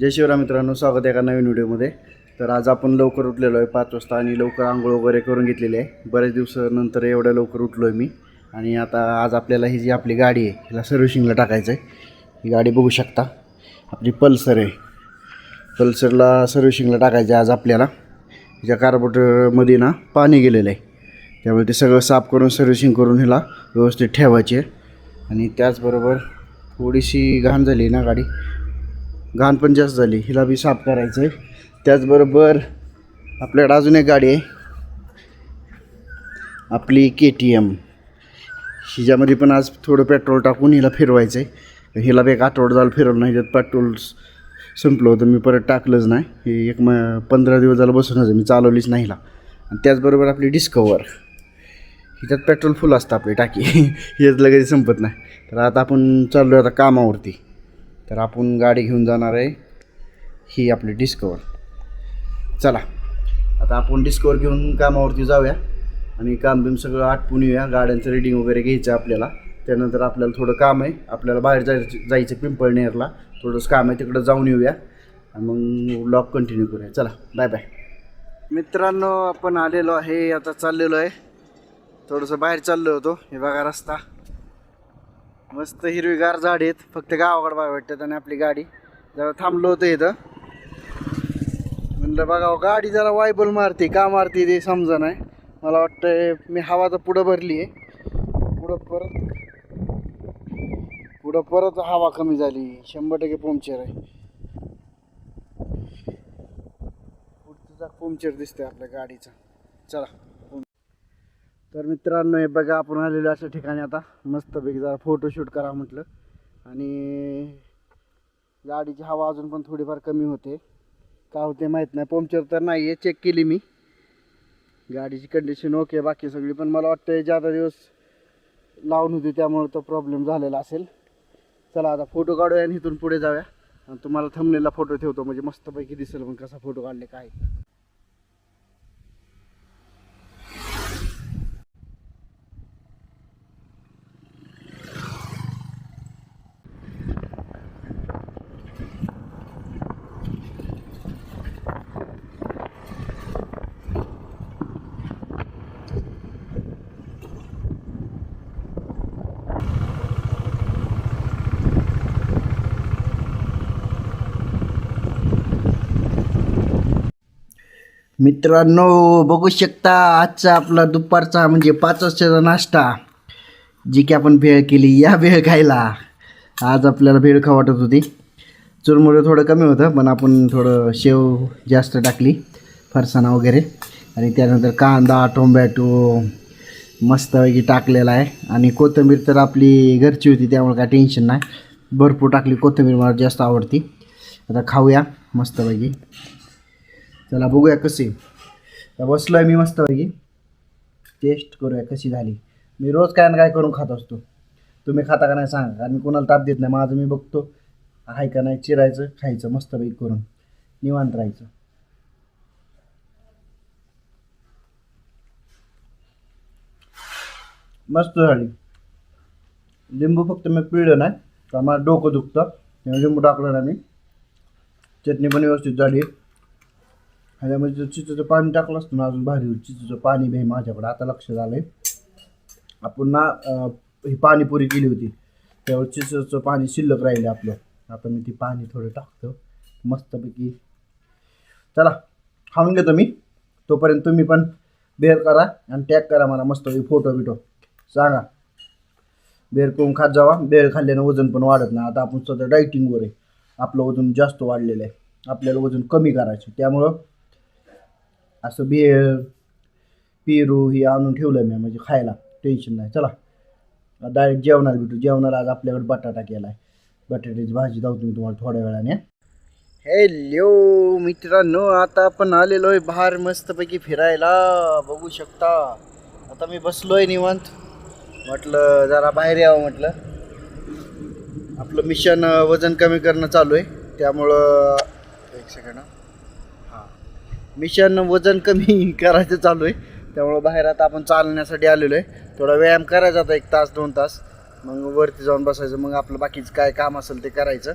जय शिवराम मित्रांनो स्वागत आहे एका नवीन व्हिडिओमध्ये. तर आज आपण लवकर उठलेलो आहे पाच वाजता आणि लवकर आंघोळ वगैरे करून घेतलेली आहे. बऱ्याच दिवसानंतर एवढ्या लवकर उठलो आहे मी. आणि आता आज आपल्याला ही जी आपली गाडी आहे हिला सर्व्हिसिंगला टाकायचं आहे ही गाडी बघू शकता. आपली पल्सर आहे. पल्सरला सर्व्हिसिंगला टाकायचं आहे आज आपल्याला. ज्या कार्बोटरमध्ये ना पाणी गेलेलं आहे. त्यामुळे ते सगळं साफ करून सर्व्हिसिंग करून ह्याला व्यवस्थित ठेवायची आहे. आणि त्याचबरोबर थोडीशी घाण झाली ना गाडी. घाण पण जास्त झाली. हिला बी साफ करायचं आहे त्याचबरोबर आपल्याकडे अजून एक गाडी आहे. आपली के टी एम हिच्यामध्ये पण आज थोडं पेट्रोल टाकून हिला फिरवायचं आहे हिला बी एक आठवडा झालं फिरवलं नाही. त्यात पेट्रोल संपलं होतं. मी परत टाकलंच नाही. हे एक म पंधरा दिवस झालं बसूनच मी चालवलीच नाही हिला. आणि त्याचबरोबर आपली डिस्कवर हिच्यात पेट्रोल फुल असतं आपली टाकी. हेच लगेच संपत नाही. तर आता आपण चाललो आहे आता कामावरती. तर आपण गाडी घेऊन जाणार आहे ही आपली डिस्कवर. चला आता आपण डिस्कवर घेऊन कामावरती जाऊया आणि काम बिम सगळं आटपून येऊया. गाड्यांचं रिडिंग वगैरे घ्यायचं आपल्याला. त्यानंतर आपल्याला थोडं काम आहे. आपल्याला बाहेर जायचं जायचं पिंपळनेरला. थोडंसं काम आहे तिकडं जाऊन येऊया. आणि मग ब्लॉग कंटिन्यू करूया. चला बाय बाय मित्रांनो आपण आलेलो आहे आता चाललेलो आहे. थोडंसं बाहेर चाललो होतो. हे बघा रस्ता. मस्त हिरवीगार झाड आहेत. फक्त गावाकडे बघा वाटतात आणि आपली गाडी. जरा थांबलो होतं इथं. म्हणलं बघा गाडी जरा वायबल मारते का मारते ते समजा नाही. मला वाटतं मी हवा तर पुढं भरली आहे पुढं परत पुढं परत हवा कमी झाली. शंभर टक्के पंक्चर आहे. पुढचा पंक्चर दिसतंय आपल्या गाडीचा. चला. मित्रांनो हे बघा आपण आलेलो अशा ठिकाणी आता. मस्तपैकी जरा फोटोशूट करा म्हटलं. आणि गाडीची हवा अजून पण थोडीफार कमी होते. का होते माहीत नाही. पंक्चर तर नाही आहे चेक केली मी. गाडीची कंडिशन ओके बाकी सगळी. पण मला वाटतं ज्यादा दिवस लावून होती त्यामुळे तो प्रॉब्लेम झालेला असेल. चला आता फोटो काढूया आणि इथून पुढे जाऊया. आणि तुम्हाला थंबनेला फोटो ठेवतो. म्हणजे मस्तपैकी दिसेल मग कसा फोटो काढले काय. मित्रांनो बघू शकता आजचा आपला दुपारचा म्हणजे पाच वाजताचा नाश्ता जी की आपण भेळ केली या भेळ खायला. आज आपल्याला भेळ खा वाटत होती. चुरमुरं थोडं कमी होतं पण आपण थोडं शेव जास्त टाकली फरसाणा वगैरे. आणि त्यानंतर कांदा टोमॅटो मस्तपैकी टाकलेला आहे. आणि कोथिंबीर तर आपली घरची होती त्यामुळे काय टेन्शन नाही. भरपूर टाकली कोथिंबीर मला जास्त आवडती. आता खाऊया मस्तपैकी चला बघूया कसे तर बसलो आहे मी मस्तपैकी. टेस्ट करूया कशी झाली. मी रोज काय ना काय करून खात असतो. तुम्ही खाता का नाही सांगा कारण मी कोणाला ताप देत नाही. माझं मी बघतो आहे का नाही चिरायचं खायचं मस्तपैकी करून. निवांत राहायचं. मस्त झाली. लिंबू फक्त मी पिळलं नाही तर मला डोकं दुखतं. लिंबू टाकलं नाही मी. चटणी पण व्यवस्थित झाली. ह्याच्यामध्ये जर चिचूचं पाणी टाकलं असतं ना अजून भारी होईल. चिचूचं पाणी बी माझ्याकडे. आता लक्ष आलंय आपण ना ही पाणीपुरी केली होती. त्यावेळेस चिचूचं पाणी शिल्लक राहिले आपलं. आता मी ती पाणी थोडं टाकतो. मस्तपैकी. चला खाऊन घेतो मी. तोपर्यंत तुम्ही पण बेअर करा आणि टॅग करा मला मस्तपैकी फोटो बिटो. सांगा. बेर करून खात जावा? बेर खाल्ल्यानं वजन पण वाढत नाही. आता आपण सध्या डायटिंगवर आहे. आपलं वजन जास्त वाढलेलं आहे. आपल्याला वजन कमी करायचं त्यामुळं असं भेळ पेरू हे आणून ठेवलं मी म्हणजे खायला. टेन्शन नाही. चला. डायरेक्ट जेवणाला भेटू. जेवणाला आज आपल्याकडे बटाटा केला आहे बटाट्याची भाजी दावतो मी तुम्हाला थोड्या वेळाने. हॅलो मित्रांनो. आता आपण आलेलो आहे बाहेर मस्तपैकी फिरायला. बघू शकता. आता मी बसलो आहे निवांत. म्हटलं जरा बाहेर यावं म्हटलं. आपलं मिशन वजन कमी करणं चालू आहे. त्यामुळं एक सेकंड हां. मिशन वजन कमी करायचं चालू आहे. त्यामुळं बाहेर आता आपण चालण्यासाठी आलेलो आहे. थोडा व्यायाम करायचा आता एक तास दोन तास. मग वरती जाऊन बसायचं मग आपलं बाकीचं काय काम असेल ते करायचं.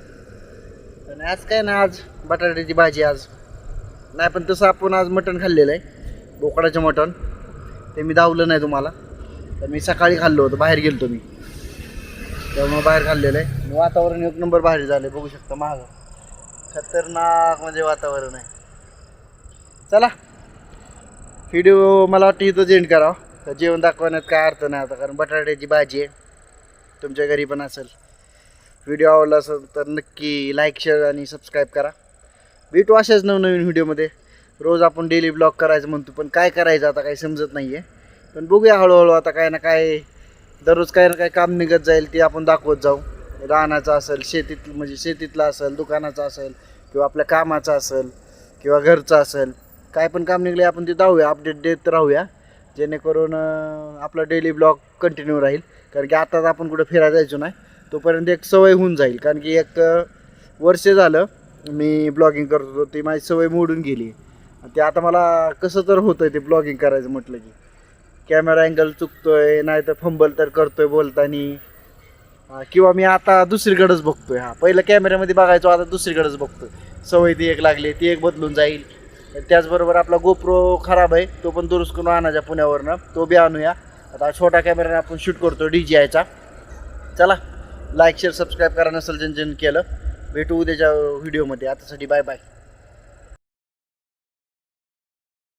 पण आज काय ना आज बटाट्याची भाजी आज. नाही पण तसं आपण आज मटण खाल्लेलं आहे. बोकडाचं मटण. ते मी दावलं नाही तुम्हाला. तर मी सकाळी खाल्लो होतं बाहेर गेलतो मी. त्यामुळं बाहेर खाल्लेलं आहे. वातावरण एक नंबर बाहेर झालं बघू शकता महाग खतरनाक म्हणजे वातावरण आहे. चला. व्हिडिओ मला वाटतं इथं एंड करावं जेवण दाखवण्यात काय अर्थ नाही आता कारण बटाट्याची भाजी आहे. तुमच्या घरी पण असेल. व्हिडिओ आवडला असेल तर नक्की लाईक शेअर आणि सबस्क्राईब करा. भेटू अशाच नवनवीन व्हिडिओमध्ये रोज आपण डेली ब्लॉग करायचं म्हणतो पण काय करायचं आता काही समजत नाही आहे पण बघूया हळूहळू आता काय ना काय दररोज काय ना काय काम निघत जाईल ते आपण दाखवत जाऊ. राहण्याचं असेल शेतीत म्हणजे शेतीतलं असेल दुकानाचं असेल किंवा आपल्या कामाचं असेल किंवा घरचं असेल. काय पण काम निघले आपण ते दावूया अपडेट देत राहूया. जेणेकरून आपला डेली ब्लॉग कंटिन्यू राहील. कारण की आताच आपण कुठं फिरायला जायचो नाही तोपर्यंत एक सवय होऊन जाईल. कारण की एक वर्ष झालं मी ब्लॉगिंग करत होतो ती माझी सवय मोडून गेली. ते आता मला कसं तर होतं ते ब्लॉगिंग करायचं म्हटलं की. कॅमेरा अँगल चुकतोय नाही तर फंबल तर करतोय आहे बोलताना किंवा मी आता दुसरीकडेच बघतोय हा. पहिलं कॅमेऱ्यामध्ये बघायचो आता दुसरीकडेच बघतोय. सवय ती एक लागली ती एक बदलून जाईल. त्याचबरोबर आपला गोप्रो खराब आहे तो पण दुरुस्त करून आणायचा पुण्यावरनं. तो बी आणूया. आता छोटा कॅमेराने आपण शूट करतो डी जी आयचा चला लाईक शेअर सबस्क्राईब करा नसेल ज्यांनी केलं. भेटू उद्याच्या व्हिडिओमध्ये आतासाठी बाय बाय